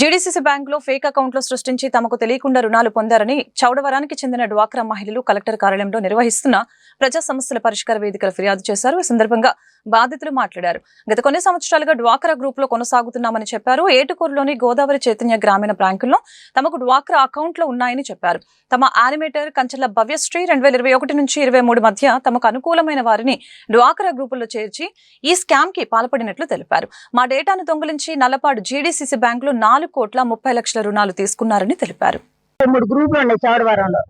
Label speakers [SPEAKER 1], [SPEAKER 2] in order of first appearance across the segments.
[SPEAKER 1] GDCC బ్యాంకులో fake అకౌంట్లు సృష్టించి తమకు తెలియకుండా రుణాలు పొందారని చౌడవరానికి చెందిన డ్వాక్రా మహిళలు కలెక్టర్ కార్యాలయంలో నిర్వహిస్తున్న ప్రజా సమస్యల పరిష్కార వేదికలు ఫిర్యాదు చేశారు. ఈ సందర్భంగా బాధితులు మాట్లాడారు. గత కొన్ని సంవత్సరాలుగా డ్వాక్రా గ్రూప్లో కొనసాగుతున్నామని చెప్పారు. ఏటుకూరులోని గోదావరి చైతన్య గ్రామీణ బ్యాంకుల్లో తమకు డ్వాక్రా అకౌంట్లు ఉన్నాయని చెప్పారు. తమ యానిమేటర్ కంచెల భవ్యశ్రీ రెండు వేల ఇరవై ఒకటి నుంచి ఇరవై మూడు మధ్య తమకు అనుకూలమైన వారిని డ్వాక్రా గ్రూపుల్లో చేర్చి ఈ స్కామ్కి పాల్పడినట్లు తెలిపారు. మా డేటాను దొంగిలించి నల్లపాడు జీడీసీసీ బ్యాంకులో నాలుగు కోట్ల ముప్పై లక్షల రుణాలు తీసుకున్నారని తెలిపారు.
[SPEAKER 2] మూడు గ్రూపులు ఉన్నాయి చౌడవరంలో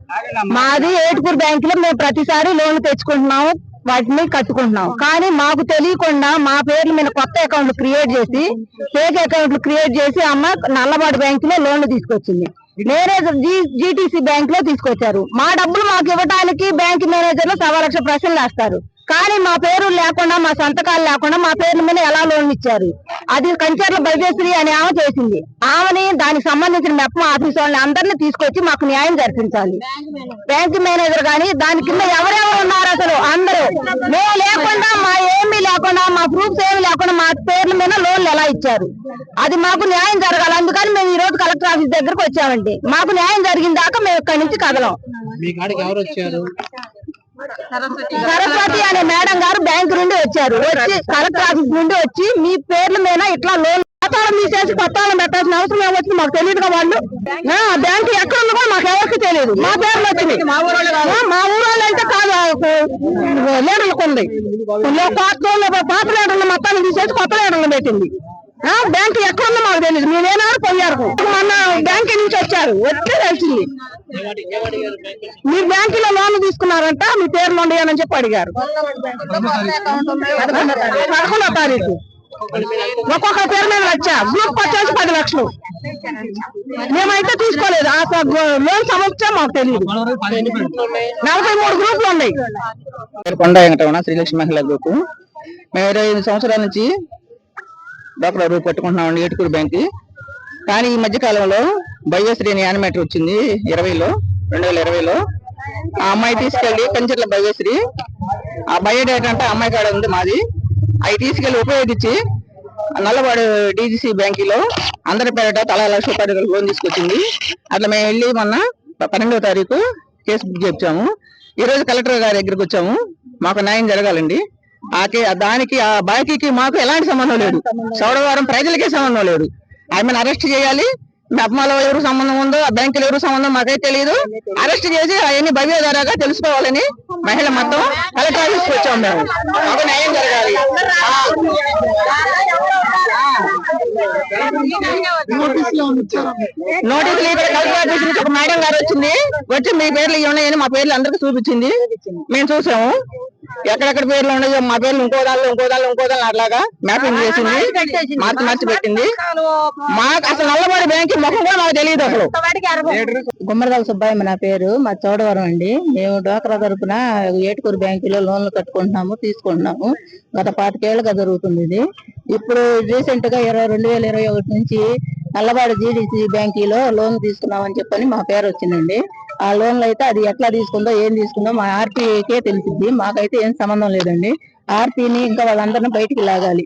[SPEAKER 2] మాది ఏటుకూరు బ్యాంక్లో మేము ప్రతిసారి లోన్లు తెచ్చుకుంటున్నాము వాటిని కట్టుకుంటున్నాం కానీ మాకు తెలియకుండా మా పేర్ల మీద కొత్త అకౌంట్లు క్రియేట్ చేసి ఫేక్ అకౌంట్లు క్రియేట్ చేసి అమ్మ నల్లబాటు బ్యాంక్లో లోన్లు తీసుకొచ్చింది. మేనేజర్ జీటీసీ బ్యాంక్లో తీసుకొచ్చారు. మా డబ్బులు మాకు ఇవ్వడానికి బ్యాంక్ మేనేజర్లు సవా లక్ష ప్రశ్నలు వేస్తారు. కానీ మా పేరు లేకుండా మా సంతకాలు లేకుండా మా పేర్ల మీద ఎలా లోన్ ఇచ్చారు? అది కంచర్ల భవ్యశ్రీ అని ఆమె చేసింది. ఆమెని దానికి సంబంధించిన మెప్ప ఆఫీస్ వాళ్ళని అందరినీ తీసుకొచ్చి మాకు న్యాయం జరిపించాలి. బ్యాంక్ మేనేజర్ గాని దాని కింద ఎవరెవరు ఉన్నారు అసలు? అందరూ. మేము లేకుండా మా ఏమీ లేకుండా మా ప్రూఫ్స్ ఏమి లేకుండా మా పేర్ల మీద లోన్లు ఎలా ఇచ్చారు? అది మాకు న్యాయం జరగాలి. అందుకని మేము ఈ రోజు కలెక్టర్ ఆఫీస్ దగ్గరకు వచ్చామండి. మాకు న్యాయం జరిగిన దాకా మేము ఇక్కడి నుంచి కదలం
[SPEAKER 3] మీ కాడికి ఎవరు వచ్చారు
[SPEAKER 2] సరస్వతి అనే మేడం గారు బ్యాంక్ నుండి వచ్చారు. వచ్చి కలెక్టర్ ఆఫీస్ నుండి వచ్చి మీ పేర్ల మీద ఇట్లా లోన్ ఖాతాలు తీసేసి వాళ్ళని పెట్టాల్సిన అవసరం ఏమొచ్చింది మాకు తెలియదుగా వాళ్ళు? బ్యాంక్ ఎక్కడ ఉందో కూడా మాకు ఎవరికి తెలియదు. మా పేర్లు వచ్చింది మా ఊరోళ్ళు అయితే కాదు లీడర్లకు ఉంది. లే- పాత లీడర్లు మొత్తాన్ని తీసేసి కొత్త లీడర్లు పెట్టింది. బ్యాంక్ ఎక్కడ ఉందో మాకు తెలియదు మేమేనాడు పోయారు. మొన్న బ్యాంక్ నుంచి వచ్చారు. వచ్చే తెలిసింది? మీ బ్యాంక్లో లోన్ తీసుకున్నారంట మీ పేర్లు ఉండయని చెప్పి అడిగారు. పదకొండో తారీఖు. ఒక్కొక్క పేరు మీద వచ్చా గ్రూప్ వచ్చేసి పది లక్షలు. మేమైతే తీసుకోలేదు. ఆ లోన్ సమస్య మాకు తెలియదు నలభై మూడు గ్రూపులు ఉన్నాయి.
[SPEAKER 3] కొండ వెంకటరమణ శ్రీలక్ష్మి మహిళా గ్రూప్. మేము ఇరవై ఐదు సంవత్సరాల నుంచి డాక్టర్ గ్రూప్ పట్టుకుంటున్నామండి ఏటుకూరు బ్యాంక్ కానీ ఈ మధ్య కాలంలో భవ్యశ్రీ అని యానిమేటర్ వచ్చింది ఇరవైలో రెండు వేల ఇరవైలో. ఆ అమ్మాయి తీసుకెళ్ళి కంచెట్ల బయోశ్రీ ఆ బయోడేటా అంటే అమ్మాయి కాడ ఉంది మాది. అవి తీసుకెళ్ళి ఉపయోగించి నల్లవాడు డీజీసీ బ్యాంకిలో అందరి పేరట తలా లక్ష రూపాయలు లోన్ తీసుకొచ్చింది. అట్లా మేము వెళ్ళి మొన్న పన్నెండవ తారీఖు కేసు బుక్ చేయించాము. ఈ రోజు కలెక్టర్ గారి దగ్గరికి వచ్చాము. మాకు న్యాయం జరగాలండి. దానికి ఆ బాకీకి మాకు ఎలాంటి సంబంధం లేదు. సౌడవారం ప్రజలకే సంబంధం లేదు. ఆమెను అరెస్ట్ చేయాలి. మీ ఎవరు సంబంధం ఉందో ఆ బ్యాంకులో ఎవరు సంబంధం మాకైతే తెలియదు అరెస్ట్ చేసి అవన్నీ భవ్య ద్వారాగా తెలుసుకోవాలని మహిళ మొత్తం కలెక్టర్ ఆఫీస్కి వచ్చాం మేము. ఒక న్యాయం జరగాలి. నోటీసులు ఇక్కడ కలెక్టర్ ఆఫీస్ నుంచి ఒక మేడం గారు వచ్చింది. వచ్చి మీ పేర్లు ఇవి ఉన్నాయని మా పేర్లు అందరికి చూపించింది. మేము చూసాము. ఎక్కడెక్కడ పేర్లు ఉన్నాయో మా పేర్లు ఇంకో దానిలో ఇంకో దానిలో ఇంకో దానిలో అట్లాగా మ్యాపింగ్ చేసింది. మార్చి మార్చి పెట్టింది. మాకు అసలు నల్లబడి బ్యాంక్ ముఖం కూడా మాకు తెలియదు అసలు.
[SPEAKER 2] గుమ్మరదాల సుబ్బాయమ్మ నా పేరు. మా చౌడవరం అండి. మేము డోక్రా తరపున ఏటుకూరు బ్యాంకులో లోన్లు కట్టుకుంటున్నాము తీసుకుంటున్నాము. గత పాతికేళ్ళుగా జరుగుతుంది ఇది. ఇప్పుడు రీసెంట్గా ఇరవై రెండు వేల ఇరవై ఒకటి నుంచి నల్లబాడు జీడీసీ బ్యాంకీలో లోన్ తీసుకున్నామని చెప్పని మా పేరు వచ్చిందండి. ఆ లోన్లు అయితే అది ఎట్లా తీసుకుందో ఏం తీసుకుందో మా ఆర్పీకే తెలిసింది మాకైతే ఏం సంబంధం లేదండి. ఆర్పీని ఇంకా వాళ్ళందరినీ బయటికి లాగాలి.